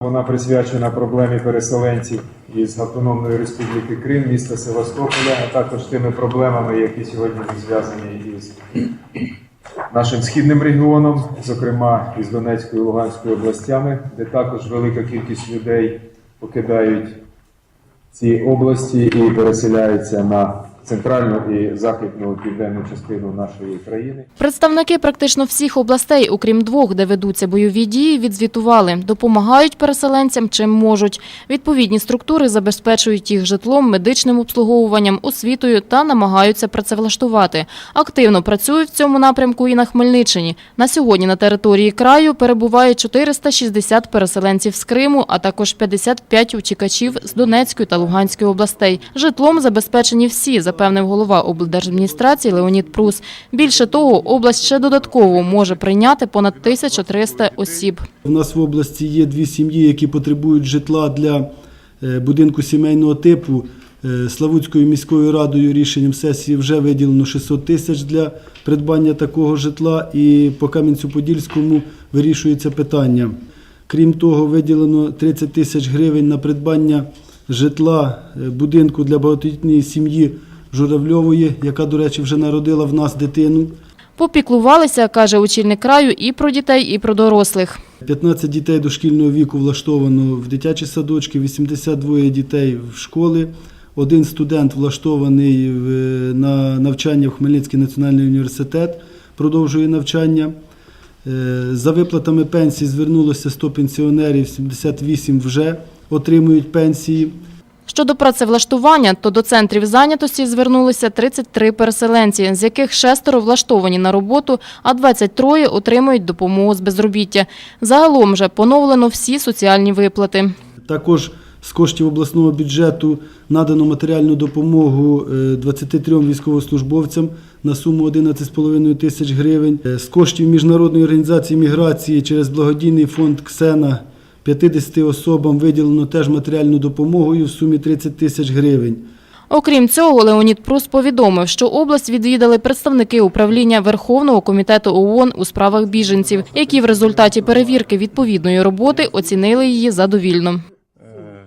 Вона присвячена проблемі переселенців із Автономної Республіки Крим, міста Севастополя, а також тими проблемами, які сьогодні зв'язані із нашим східним регіоном, зокрема із Донецькою і Луганською областями, де також велика кількість людей покидають ці області і переселяються на центральну і західну південну частину нашої країни. Представники практично всіх областей, окрім двох, де ведуться бойові дії, відзвітували, допомагають переселенцям чим можуть. Відповідні структури забезпечують їх житлом, медичним обслуговуванням, освітою та намагаються працевлаштувати. Активно працюють в цьому напрямку і на Хмельниччині. На сьогодні на території краю перебуває 460 переселенців з Криму, а також 55 утікачів з Донецької та Луганської областей. Житлом забезпечені всі, запевнив голова облдержадміністрації Леонід Прус. Більше того, область ще додатково може прийняти понад 1300 осіб. У нас в області є дві сім'ї, які потребують житла для е, будинку сімейного типу. Е, Славутською міською радою рішенням сесії вже виділено 600 тисяч для придбання такого житла, і по Кам'янцю-Подільському вирішується питання. Крім того, виділено 30 тисяч гривень на придбання житла е, будинку для багатодітної сім'ї Журавльової, яка, до речі, вже народила в нас дитину. Попіклувалися, каже очільник краю, і про дітей, і про дорослих. 15 дітей дошкільного віку влаштовано в дитячі садочки, 82 дітей в школи. Один студент влаштований на навчання в Хмельницький національний університет, продовжує навчання. Е, За виплатами пенсій звернулося 100 пенсіонерів, 78 вже отримують пенсії. Щодо працевлаштування, то до центрів зайнятості звернулися 33 переселенці, з яких шестеро влаштовані на роботу, а 23 отримують допомогу з безробіття. Загалом же поновлено всі соціальні виплати. Також з коштів обласного бюджету надано матеріальну допомогу е, 23 військовослужбовцям на суму 11,5 тисяч гривень. Е, З коштів Міжнародної організації міграції через благодійний фонд «Ксена» 50 особам виділено теж матеріальну допомогу в сумі 30 тисяч гривень. Окрім цього, Леонід Прус повідомив, що область відвідали представники управління Верховного комітету ООН у справах біженців, які в результаті перевірки відповідної роботи оцінили її задовільно. Е,